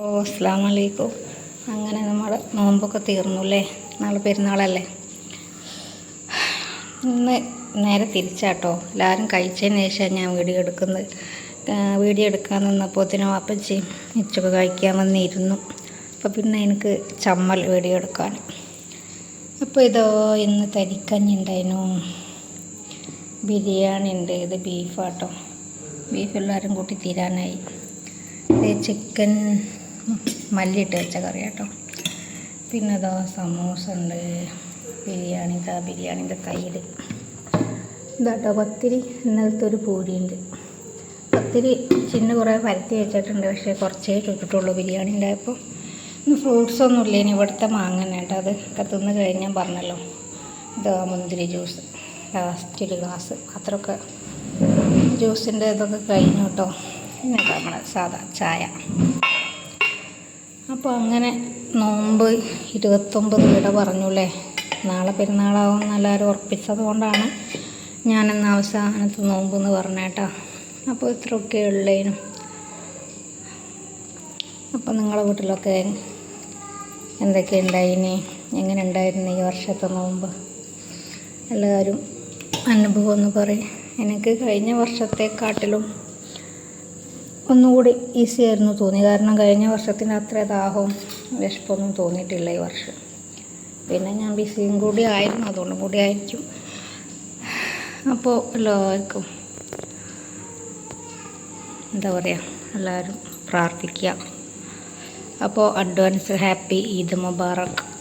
ഓ അസ്സാം വലൈക്കും അങ്ങനെ നമ്മൾ നോമ്പൊക്കെ തീർന്നു അല്ലേ നാളെ പെരുന്നാളല്ലേ? ഇന്ന് നേരെ തിരിച്ചാട്ടോ. എല്ലാവരും കഴിച്ചതിന് ശേഷം ഞാൻ വീഡിയോ എടുക്കുന്നത്. വീഡിയോ എടുക്കാൻ നിന്നപ്പോഴത്തേനും അപ്പച്ചി മിച്ചൊക്കെ കഴിക്കാൻ വന്നിരുന്നു. അപ്പോൾ പിന്നെ എനിക്ക് ചമ്മൽ വീഡിയോ എടുക്കാൻ. അപ്പോൾ ഇതോ ഇന്ന് തരിക്കഞ്ഞി ബിരിയാണി ഉണ്ട് ഇത് ബീഫാട്ടോ. ബീഫ് എല്ലാവരും കൂട്ടി തീരാനായി. ചിക്കൻ മല്ലിയിട്ട് വെച്ച കറി കേട്ടോ പിന്നെ ഇതാ സമൂസ ഉണ്ട് ബിരിയാണി ഇതാ ബിരിയാണിന്റെ തൈര്. ഇതാട്ടോ പത്തിരി ഇന്നലത്തെ ഒരു പൂരിയുണ്ട്. പത്തിരി ചിന്ന കുറേ പരത്തി വെച്ചിട്ടുണ്ട് പക്ഷേ കുറച്ചേ ചുട്ടിട്ടുള്ളൂ ബിരിയാണി ഉണ്ടായപ്പോൾ. ഇന്ന് ഫ്രൂട്ട്സൊന്നും ഇല്ല ഇനി ഇവിടുത്തെ മാങ്ങന കേട്ടോ. അത് ഒക്കെ തിന്ന് കഴിഞ്ഞാൽ പറഞ്ഞല്ലോ. ഇതാ മുന്തിരി ജ്യൂസ് ലാസ്റ്റ് ഒരു ഗ്ലാസ് അത്രയൊക്കെ ജ്യൂസിന്റെ ഇതൊക്കെ കഴിഞ്ഞു കേട്ടോ. പിന്നെ നമ്മുടെ സാധാ ചായ. അപ്പോൾ അങ്ങനെ നോമ്പ് ഇരുപത്തൊമ്പത് വീട പറഞ്ഞു അല്ലേ നാളെ പെരുന്നാളാവും എല്ലാവരും ഉറപ്പിച്ചത് കൊണ്ടാണ് ഞാനെന്ന് അവസാനത്ത് നോമ്പ് എന്ന് പറഞ്ഞേട്ടാ അപ്പോൾ ഇത്രയൊക്കെ ഉള്ളേനും. അപ്പോൾ നിങ്ങളുടെ വീട്ടിലൊക്കെ എന്തൊക്കെ ഉണ്ടായിനി? എങ്ങനെ ഉണ്ടായിരുന്നു ഈ വർഷത്തെ നോമ്പ്? എല്ലാവരും അനുഭവം എന്ന് പറയും. എനിക്ക് കഴിഞ്ഞ വർഷത്തെക്കാട്ടിലും ഒന്നുകൂടി ഈസി ആയിരുന്നു തോന്നി. കാരണം കഴിഞ്ഞ വർഷത്തിന്റെ അത്ര ദാഹവും വിശപ്പൊന്നും തോന്നിയിട്ടില്ല ഈ വർഷം. പിന്നെ ഞാൻ ബിസിയും കൂടി ആയിരുന്നു. അതുകൊണ്ടും കൂടി ആയിരിക്കും. അപ്പോൾ എല്ലാവർക്കും എന്താ പറയുക എല്ലാവരും പ്രാർത്ഥിക്കുക. അപ്പോൾ അഡ്വാൻസ് ഹാപ്പി ഈദ് മുബാറക്ക്